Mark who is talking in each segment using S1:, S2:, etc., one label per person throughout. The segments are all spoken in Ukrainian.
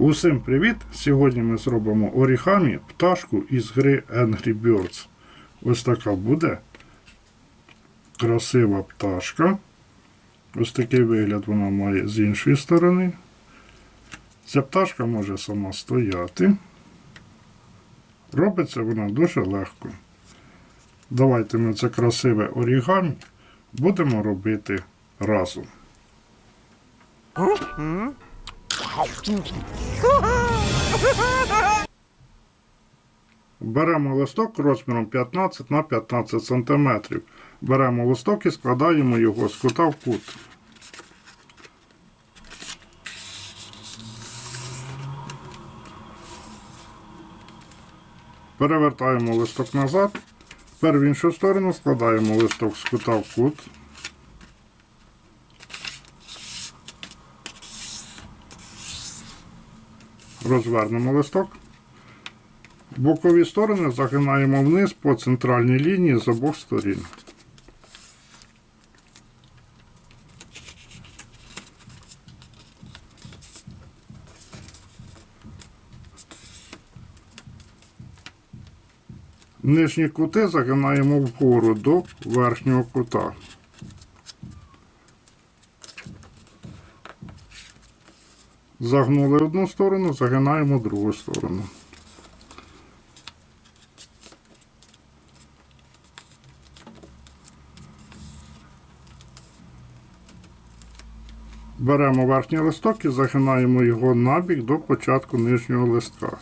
S1: Усім привіт! Сьогодні ми зробимо орігамі пташку із гри Angry Birds. Ось така буде красива пташка. Ось такий вигляд вона має з іншої сторони. Ця пташка може сама стояти. Робиться вона дуже легко. Давайте ми це красиве орігамі будемо робити разом. Беремо листок розміром 15 на 15 см. Беремо листок і складаємо його з кута в кут. Перевертаємо листок назад. Тепер в іншу сторону складаємо листок з кута в кут. Розвернемо листок. Бокові сторони загинаємо вниз по центральній лінії з обох сторін. Нижні кути загинаємо вгору до верхнього кута. Загнули одну сторону, загинаємо другу сторону. Беремо верхній листок і загинаємо його набік до початку нижнього листка.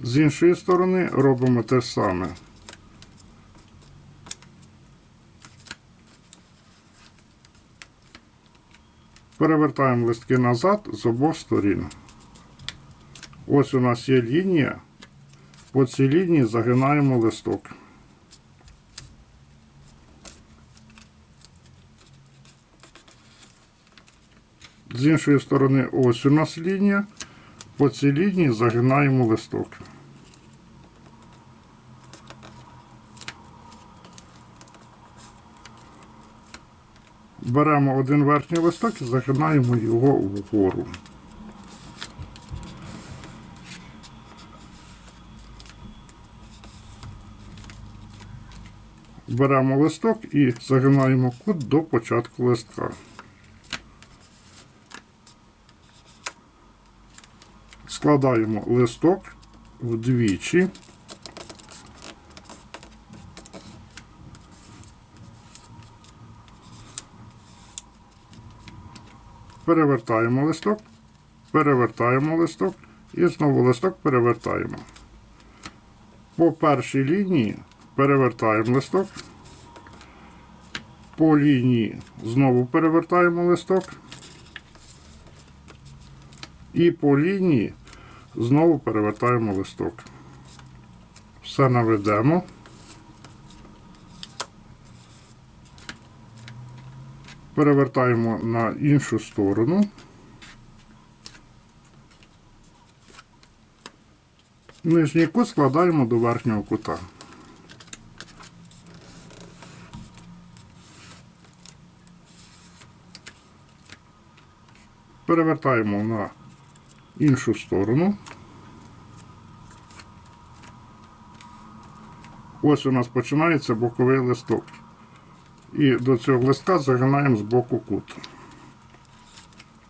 S1: З іншої сторони робимо те саме. Перевертаємо листки назад з обох сторін. Ось у нас є лінія. По цій лінії загинаємо листок. З іншої сторони, ось у нас лінія. По цій лінії загинаємо листок. Беремо один верхній листок і загинаємо його вгору. Беремо листок і загинаємо кут до початку листка. Складаємо листок вдвічі. Перевертаємо листок, перевертаємо листок і знову листок перевертаємо. По першій лінії перевертаємо листок. По лінії знову перевертаємо листок. І по лінії знову перевертаємо листок. Все наведемо. Перевертаємо на іншу сторону. Нижній кут складаємо до верхнього кута. Перевертаємо на іншу сторону. Ось у нас починається боковий листок. І до цього листка загинаємо з боку кут.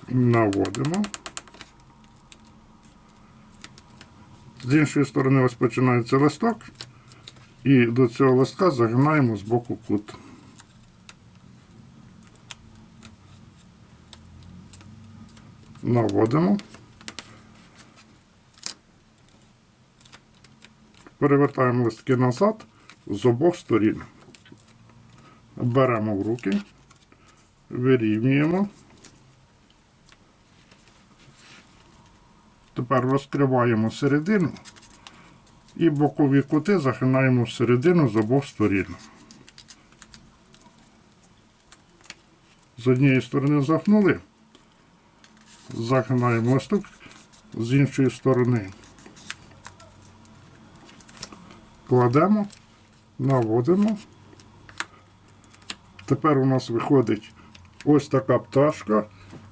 S1: Наводимо. З іншої сторони ось починається листок. І до цього листка загинаємо з боку кут. Наводимо. Перевертаємо листки назад з обох сторін. Беремо в руки, вирівнюємо. Тепер розкриваємо середину і бокові кути загинаємо всередину з обох сторін. З однієї сторони загнули, загинаємо листок з іншої сторони. Кладемо, наводимо. Тепер у нас виходить ось така пташка,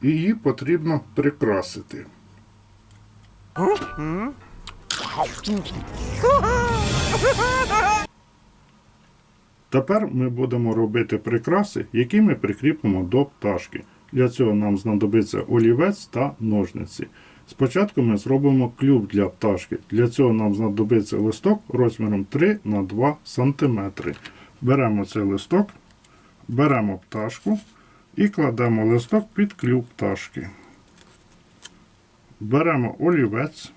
S1: і її потрібно прикрасити. Тепер ми будемо робити прикраси, які ми прикріпимо до пташки. Для цього нам знадобиться олівець та ножниці. Спочатку ми зробимо клюв для пташки. Для цього нам знадобиться листок розміром 3 на 2 см. Беремо цей листок, беремо пташку і кладемо листок під клюв пташки. Беремо олівець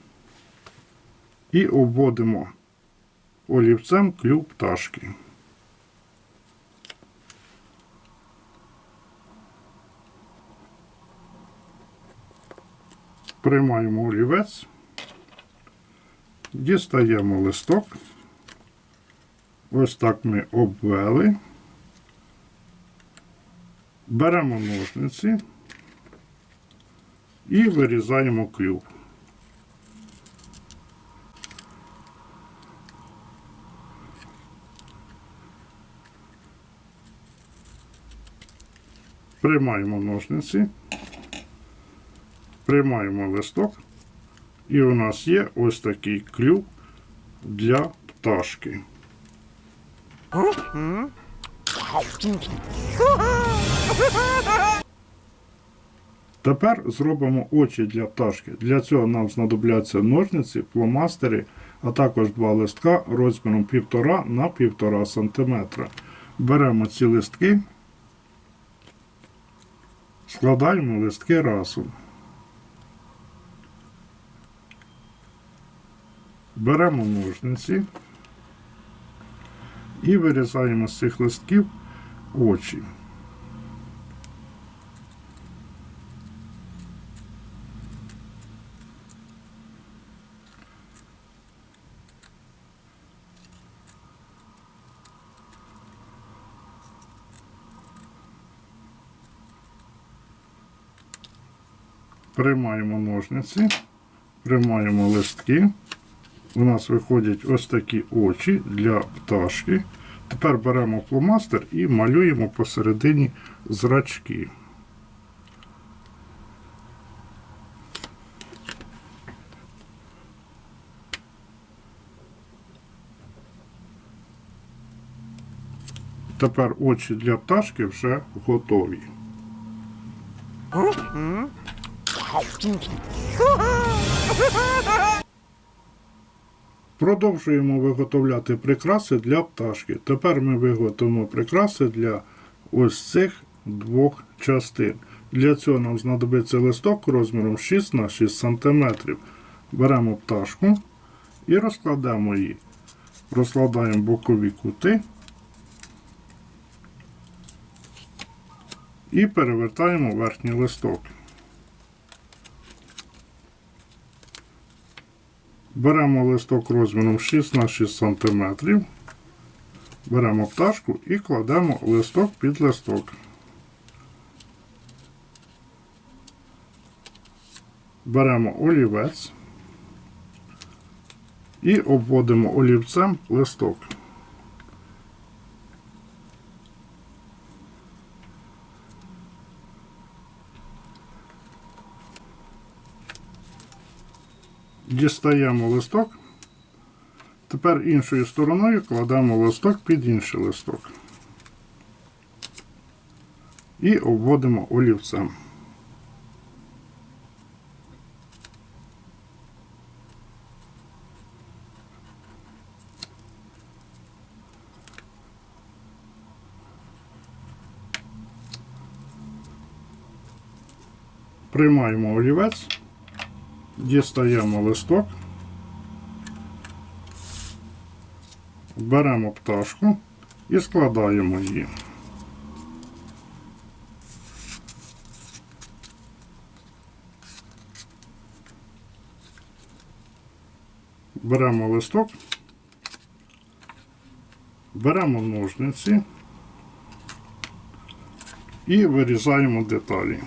S1: і обводимо олівцем клюв пташки. Приймаємо олівець, дістаємо листок. Ось так ми обвели. Беремо ножниці і вирізаємо клюв. Приймаємо ножниці, приймаємо листок, і у нас є ось такий клюв для пташки. Тепер зробимо очі для пташки. Для цього нам знадобляться ножниці, фломастери, а також два листка розміром 1,5 на 1,5 см. Беремо ці листки, складаємо листки разом. Беремо ножниці і вирізаємо з цих листків очі. Приймаємо ножниці, приймаємо листки. У нас виходять ось такі очі для пташки. Тепер беремо фломастер і малюємо посередині зрачки. Тепер очі для пташки вже готові. Продовжуємо виготовляти прикраси для пташки. Тепер ми виготовимо прикраси для ось цих двох частин. Для цього нам знадобиться листок розміром 6 на 6 см. Беремо пташку і розкладаємо її. Розкладаємо бокові кути і перевертаємо верхній листок. Беремо листок розміром 6 на 6 см. Беремо пташку і кладемо листок під листок. Беремо олівець і обводимо олівцем листок. Дістаємо листок. Тепер іншою стороною кладемо листок під інший листок. І обводимо олівцем. Приймаємо олівець. Дістаємо листок, беремо пташку і складаємо її. Беремо листок, беремо ножниці і вирізаємо деталі.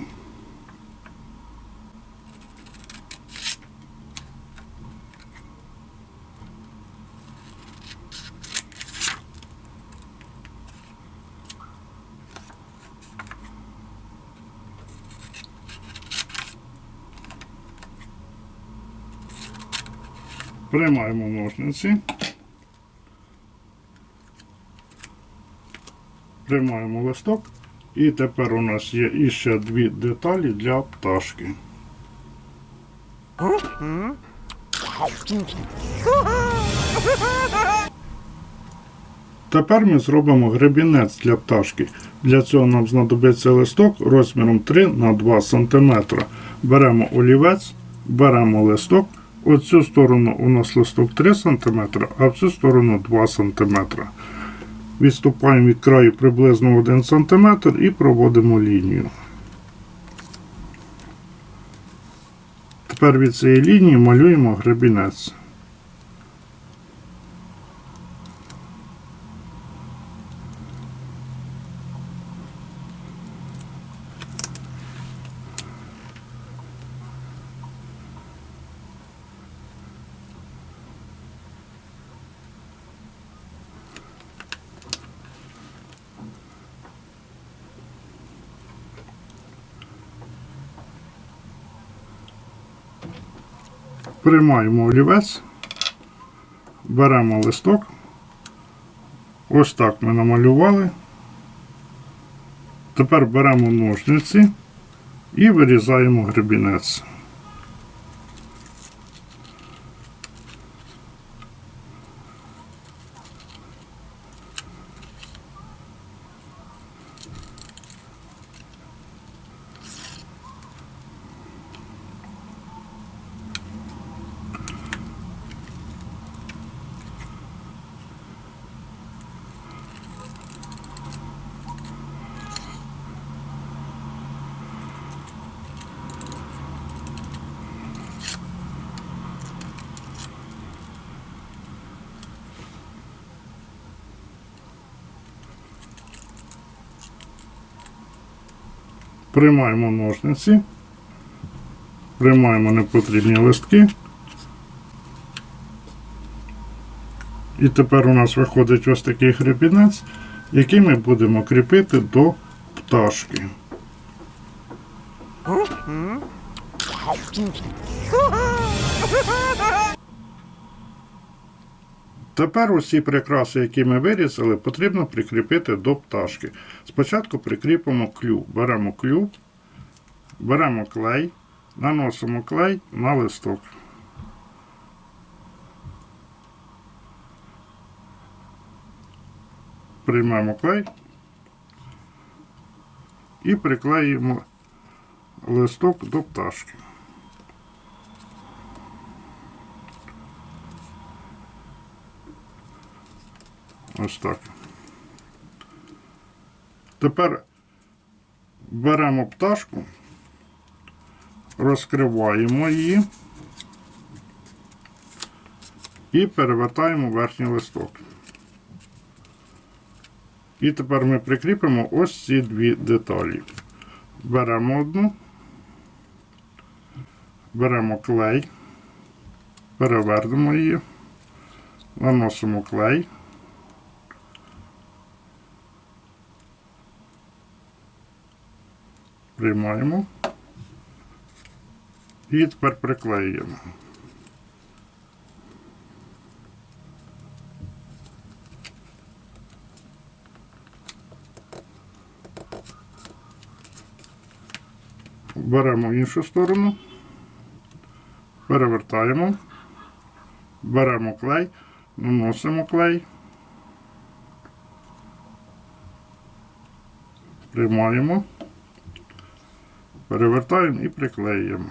S1: Приймаємо ножниці. Приймаємо листок. І тепер у нас є іще дві деталі для пташки. Тепер ми зробимо гребінець для пташки. Для цього нам знадобиться листок розміром 3 на 2 см. Беремо олівець, беремо листок. В цю сторону у нас листок 3 см, а в цю сторону 2 см. Відступаємо від краю приблизно 1 см і проводимо лінію. Тепер від цієї лінії малюємо гребінець. Приймаємо олівець, беремо листок. Ось так ми намалювали. Тепер беремо ножниці і вирізаємо гребінець. Приймаємо ножниці, приймаємо непотрібні листки. І тепер у нас виходить ось такий гребінець, який ми будемо кріпити до пташки. Тепер усі прикраси, які ми вирізали, потрібно прикріпити до пташки. Спочатку прикріпимо клюв. Беремо клюв, беремо клей, наносимо клей на листок. Приймемо клей і приклеїмо листок до пташки. Ось так. Тепер беремо пташку, розкриваємо її і перевертаємо верхній листок. І тепер ми прикріпимо ось ці дві деталі. Беремо одну, беремо клей, перевернемо її, наносимо клей. Приймаємо. І тепер приклеюємо. Беремо іншу сторону, перевертаємо, беремо клей, наносимо клей, приймаємо. Перевертаємо і приклеюємо.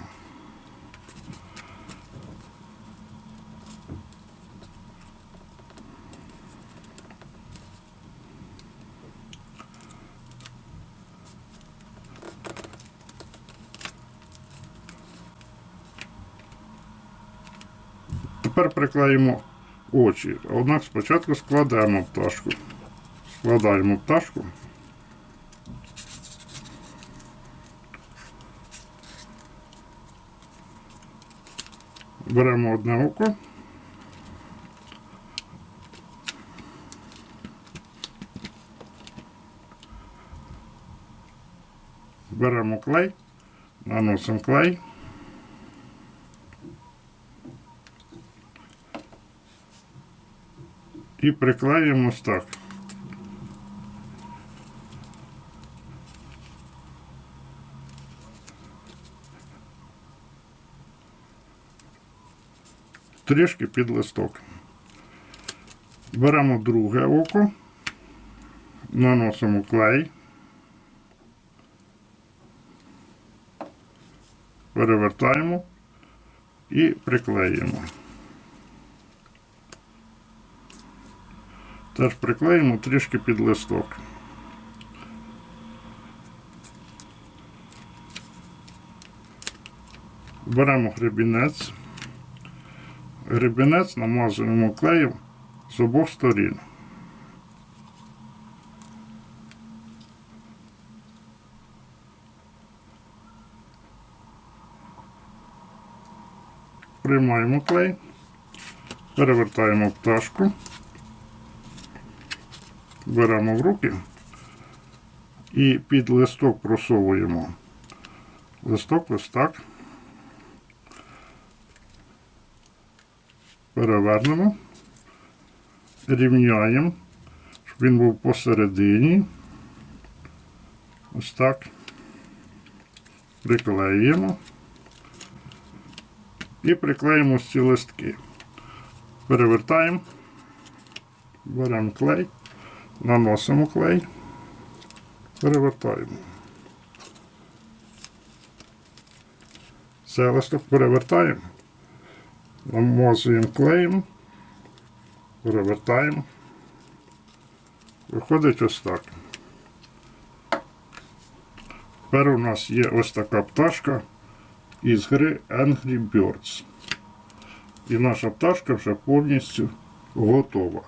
S1: Тепер приклеїмо очі. Однак спочатку складаємо пташку. Складаємо пташку. Беремо одне око. Беремо клей, наносимо клей. І приклеїмо так. Трішки під листок. Беремо друге око, наносимо клей, перевертаємо і приклеїмо. Теж приклеїмо трішки під листок. Беремо гребінець. Гребінець намазуємо клеєм з обох сторін. Приймаємо клей, перевертаємо пташку, беремо в руки і під листок просовуємо. Листок ось так. Перевернемо, рівняємо, щоб він був посередині. Ось так. Приклеїмо. І приклеїмо ці листки. Перевертаємо, беремо клей, наносимо клей, перевертаємо. Цей листок перевертаємо, намазуємо клеєм, перевертаємо. Виходить ось так. Тепер у нас є ось така пташка із гри Angry Birds. І наша пташка вже повністю готова.